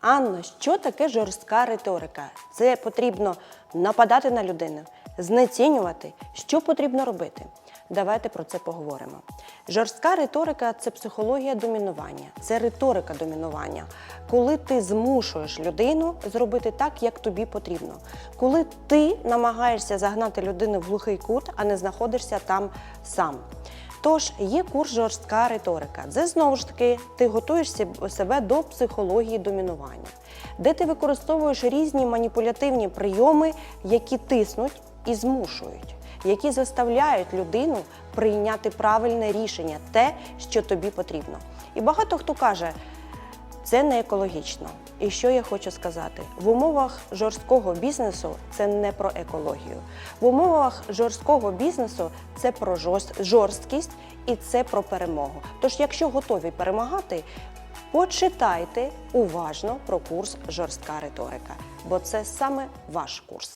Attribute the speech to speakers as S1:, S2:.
S1: Анно, що таке жорстка риторика? Це потрібно нападати на людину, знецінювати. Що потрібно робити? Давайте про це поговоримо. Жорстка риторика це психологія домінування, це риторика домінування, коли ти змушуєш людину зробити так, як тобі потрібно. Коли ти намагаєшся загнати людину в глухий кут, а не знаходишся там сам. Тож є курс жорстка риторика. Це знову ж таки ти готуєш себе до психології домінування, де ти використовуєш різні маніпулятивні прийоми, які тиснуть і змушують, які заставляють людину прийняти правильне рішення, те, що тобі потрібно. І багато хто каже, це не екологічно. І що я хочу сказати? В умовах жорсткого бізнесу це не про екологію. В умовах жорсткого бізнесу це про жорсткість і це про перемогу. Тож, якщо готові перемагати, почитайте уважно про курс жорстка риторика, бо це саме ваш курс.